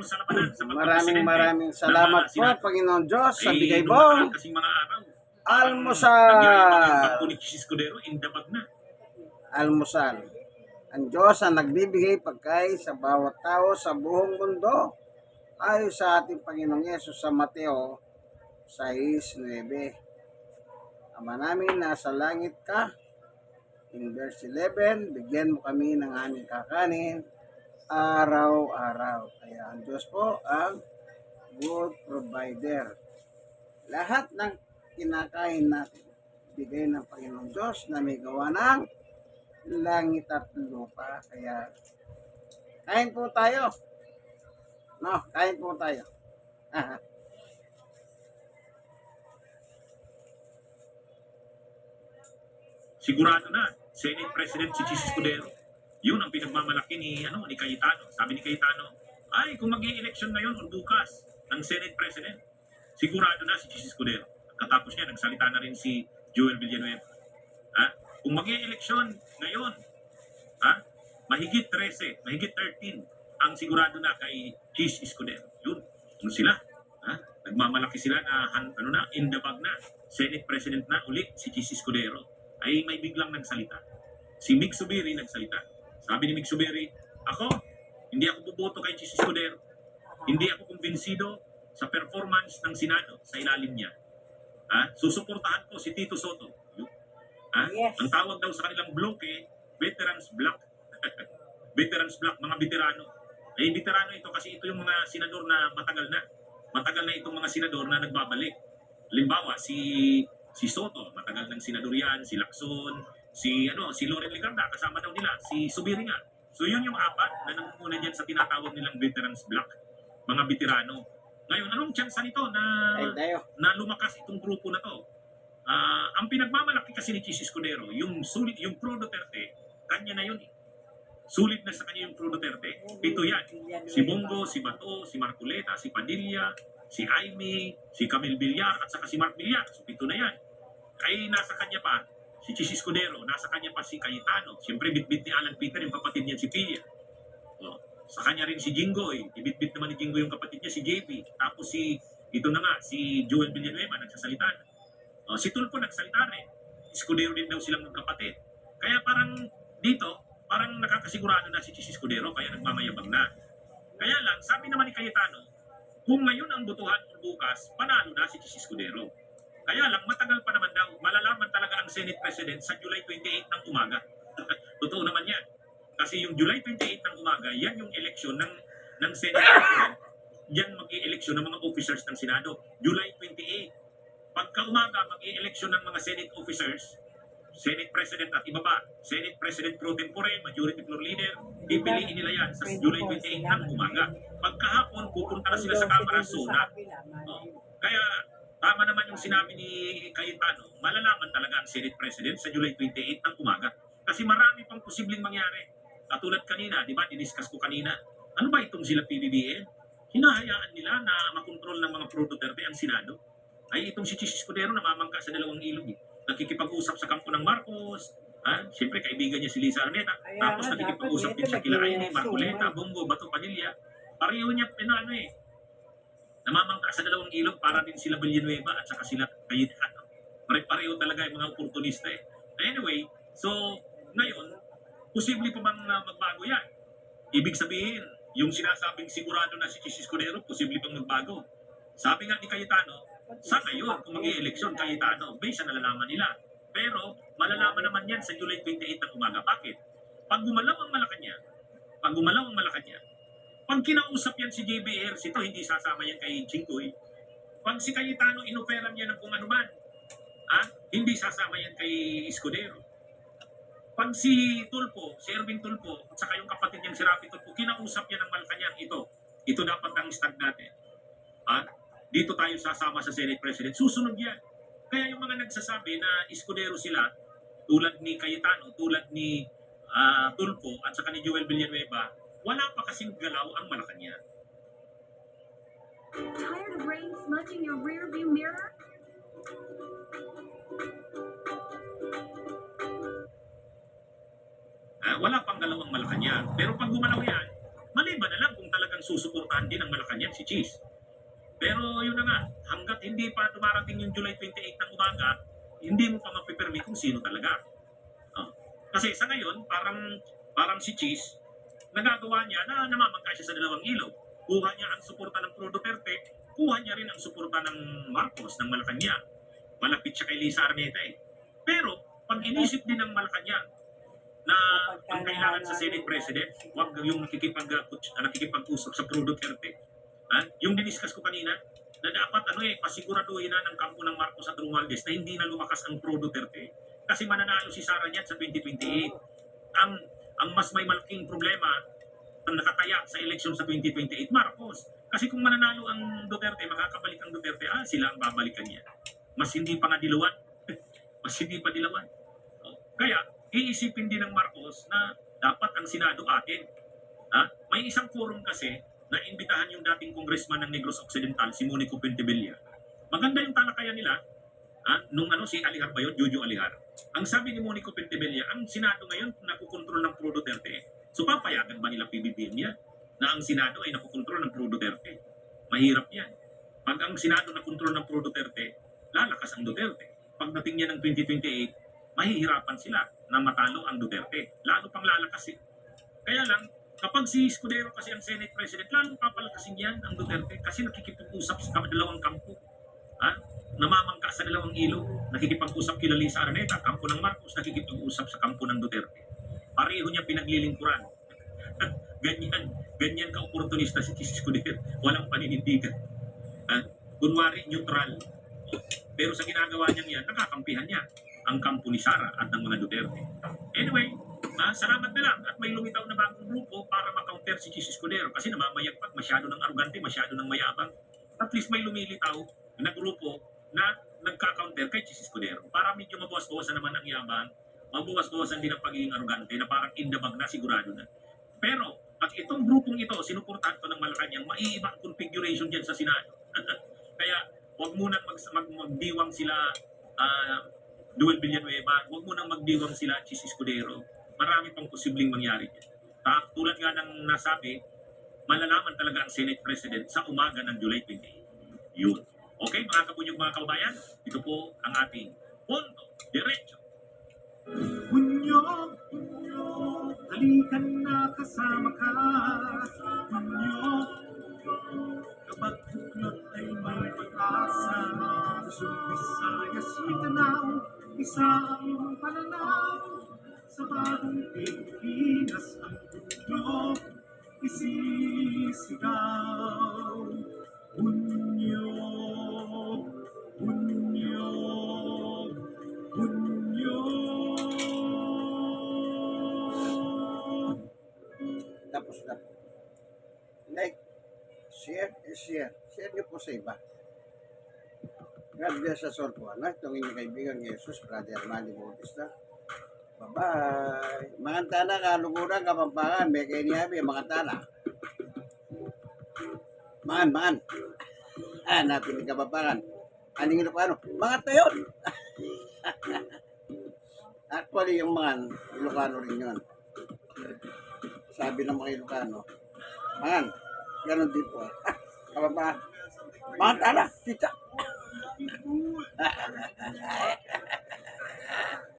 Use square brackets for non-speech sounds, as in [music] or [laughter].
sa labanan sa Maraming maraming ng salamat po. Panginoon Diyos, sa Ay, bigay nakaraan kasing mga araw, Almusal. Almusal. Ang Diyos ang nagbibigay pagkain sa bawat tao sa buong mundo. Ayon sa ating Panginoong Yesus sa Mateo 6.9. Ama namin, nasa langit ka. In verse 11, bigyan mo kami ng aming kakanin araw-araw. Kaya ang Diyos po ang good provider. Lahat ng kinakain natin, bigay ng Panginoong Diyos na may gawa ng langit at lupa. Kaya, kain po tayo. No, kain po tayo. [laughs] Sigurado na, Senate President si Chis Escudero. Yun ang pinagmamalaki ni, ano, ni Cayetano. Sabi ni Cayetano, ay, kung mag election ngayon o bukas ng Senate President, sigurado na si Chis Escudero. Katapos niya, nagsalita na rin si Joel Villanueva. Ha? Kung mag election ngayon, ha? mahigit 13, mahigit 13 ang sigurado na kay Chis Escudero. Yun, ano sila? Ha? Nagmamalaki sila na ano na, in the bag na. Senate President na ulit si Chis Escudero ay may biglang nagsalita. Si Mig Subiri nagsalita. Sabi ni Mig Subiri, ako, hindi ako buboto kay Chis Escudero. Hindi ako kumbinsido sa performance ng Senado sa ilalim niya. Ha? Susuportahan ko si Tito Soto. Ha? Yes. Ang tawag daw sa kanilang bloke, Veterans Block. [laughs] Veterans Block, mga veterano. Eh, veterano ito kasi ito yung mga senador na matagal na. Matagal na itong mga senador na nagbabalik. Halimbawa, si si Soto, matagal ng senador yan, si Lacson, si ano, si Loren Ligarda, kasama daw nila, si Subiri nga. So yun yung apat na nangunguna dyan sa tinatawag nilang Veterans Block, mga veterano. Ngayon, anong tsansa nito na na lumakas itong grupo na to. Ah, ang pinagmamalaki kasi ni Chis Escudero, yung sulit, yung Pro Duterte, kanya na yun eh. Sulit na sa kanya yung Pro Duterte. Pito yan. Si Bongo, si Bato, si Marculeta, si Padilla, si Aimee, si Camille Villar, at saka si Mark Villar. So pito na yan. Ay nasa kanya pa, si Chis Escudero, nasa kanya pa si Cayetano. Siyempre bitbit ni Alan Peter, yung kapatid niya si Pia. Oh, sa kanya rin si Jinggoy. Ibitbit naman ni Jinggoy yung kapatid niya, si JP. Tapos si, ito na nga, si Joel Villanueva, nagsasalita na. Oh, si Tulfo nagsalita rin. Escudero din daw silang magkapatid. Kaya parang dito, parang nakakasigurado na si Chis Escudero, kaya nagmamayabang na. Kaya lang, sabi naman ni Cayetano, kung ngayon ang butuhan o bukas, panalo na si Chis Escudero. Kaya lang, matagal pa naman daw, malalaman talaga ang Senate President sa July 28 ng umaga. [laughs] Totoo naman yan. Kasi yung July 28 ng umaga, yan yung eleksyon ng, ng Senate President. Yan mag-i-eleksyon ng mga officers ng Senado. July 28. Pagka umaga, mag-i-eleksyon ng mga Senate officers, Senate President at iba pa, Senate President pro tempore, Majority Floor Leader, pipiliin nila yan sa July 28 ng umaga. Pagkahapon, pupunta na sila sa Kamara Sona. Oh. Kaya, tama naman yung sinabi ni Cayetano, malalaman talaga ang Senate President sa July 28 ng umaga. Kasi marami pang posibleng mangyari. Katulad kanina, di ba, diniscuss ko kanina, ano ba itong sila PBBM? Hinahayaan nila na makontrol ng mga pro Duterte ang Senado. Ay itong si Chis Escudero namamangka sa dalawang ilog. Eh. Nakikipag-usap sa kampo ng Marcos, Ha? Siyempre, kaibigan niya si Lisa Arneta. Kaya Tapos nakikipag-usap din siya kila ng Marcoleta, sumay. Bongo, Bato, Padilla. Pareho niya, ano eh, namamangka sa dalawang ilog para din sila Villanueva at saka sila Cayetano. Pare-pareho talaga yung mga oportunista eh. Anyway, so, ngayon, posible pa bang uh, magbago yan? Ibig sabihin, yung sinasabing sigurado na si Chis Escudero, posible pang magbago. Sabi nga ni Cayetano, sa ngayon, kung mag eleksyon Cayetano, based sa nalalaman nila. Pero, malalaman naman yan sa July 28 ng umaga. Bakit? Pag gumalaw ang Malacanang, pag gumalaw ang Malacanang, pag kinausap yan si JBR, ito hindi sasama yan kay Jinggoy. Pag si Cayetano inoperan niya ng kung ano man, ah, hindi sasama yan kay Escudero. Pag si Tulpo, si Erwin Tulpo, at saka yung kapatid niyang si Rafi Tulpo, kinausap niya ng Malacanang ito. Ito dapat ang stand natin. Ah, dito tayo sasama sa Senate President. Susunod yan. Kaya yung mga nagsasabi na Escudero sila, tulad ni Cayetano, tulad ni ah, Tulpo, at saka ni Joel Villanueva, wala pa kasing galaw ang Malacanang. Tired of rain smudging your rearview mirror? Ah, wala pang galaw ang Malacanang. Pero pag gumalaw yan, maliban na lang kung talagang ang susuportahan din ng Malacanang si Cheese. Pero yun na nga, hanggat hindi pa dumarating yung July 28 ng umaga, hindi mo pa mapipirmi kung sino talaga. Oh. Kasi sa ngayon, parang parang si Cheese, nagagawa niya na namamangka siya sa dalawang ilaw. Kuha niya ang suporta ng Pro Duterte, kuha niya rin ang suporta ng Marcos, ng Malacanang. Malapit siya kay Lisa Arneta eh. Pero, pag inisip din ng Malacanang na ang kailangan sa Senate President, wag yung nakikipag, uh, nakikipag-usap sa Pro Duterte. Ha? Yung diniscuss ko kanina, na dapat ano eh, pasiguraduhin na ng kampo ng Marcos at Romualdez na hindi na lumakas ang Pro Duterte. Kasi mananalo si Sara niyan sa 2028. Ang ang mas may malaking problema ang nakataya sa eleksyon sa 2028, Marcos. Kasi kung mananalo ang Duterte, makakabalik ang Duterte, ah, sila ang babalikan niya. Mas hindi pa nga dilawan. [laughs] mas hindi pa dilawan. Oh, Kaya, iisipin din ng Marcos na dapat ang Senado atin. Ha? May isang forum kasi na imbitahan yung dating congressman ng Negros Occidental, si Monico Pentevilla. Maganda yung talakayan nila, ha? nung ano si Alihar ba yun, Jojo Alihar. Ang sabi ni Monico Pentevilla, ang Senado ngayon nakukontrol ng Pro Duterte. So papayagan ba nila PBBM yan? Na ang Senado ay nakukontrol ng Pro Duterte. Mahirap yan. Pag ang Senado nakontrol ng Pro Duterte, lalakas ang Duterte. Pagdating niya ng 2028, mahihirapan sila na matalo ang Duterte. Lalo pang lalakas eh. Kaya lang, kapag si Escudero kasi ang Senate President, lalo papalakasin yan ang Duterte kasi nakikipag-usap sa dalawang kampo. Ha? Namamangka sa dalawang ilog, nakikipag-usap kila Lisa Araneta, kampo ng Marcos, nakikipag-usap sa kampo ng Duterte. Pareho niya pinaglilingkuran. [laughs] ganyan, ganyan ka-oportunista si Chis Escudero. Walang paninindigan. Ha? Kunwari, neutral. Pero sa ginagawa niya yan, nakakampihan niya ang kampo ni Sara at ng mga Duterte. Anyway, ah, salamat na lang at may lumitaw na bagong grupo para makounter si Chis Escudero kasi namamayagpag, masyado ng arugante, masyado ng mayabang. At least may lumilitaw na grupo na nagka-counter kay Chis Escudero para medyo mabawas-bawasan naman ang yabang, mabawas-bawasan din ang pagiging arugante na parang in the bag na sigurado na. Pero, pag itong grupong ito, sinuportahan ko ng Malacanang, maiiba ang configuration dyan sa Senado. [laughs] Kaya, huwag muna mag, mag, magdiwang sila ah, Duel Villanueva, huwag mo nang magdiwang sila Chis Escudero. Marami pang posibleng mangyari dyan. Ta- tulad nga ng nasabi, malalaman talaga ang Senate President sa umaga ng July 28. Yun. Okay, mga kabunyog mga kababayan, ito po ang ating punto, diretso. Bunyog, bunyog, halikan na kasama ka. Bunyog, kapag buklot ay may pag-asa. Luzon, Visayas, Mindanao, isa ang pananaw. Sa bagong Pilipinas ang bunyog, isisigaw. Share, share. Niyo po sa iba. God bless us all po. Ano? Itong inyong kaibigan ni Jesus, Brother Manny Bautista. Bye-bye. Mga tana, kaluguran, kapampangan, may niya, mga tana. Man, man. Ah, natin ni kapampangan. Aning Ilocano? Mga tayon. [laughs] Actually, yung mga Ilocano rin yun. Sabi ng mga Ilocano, man, ganun din po. Kapampangan. Mga tana, tita. [laughs]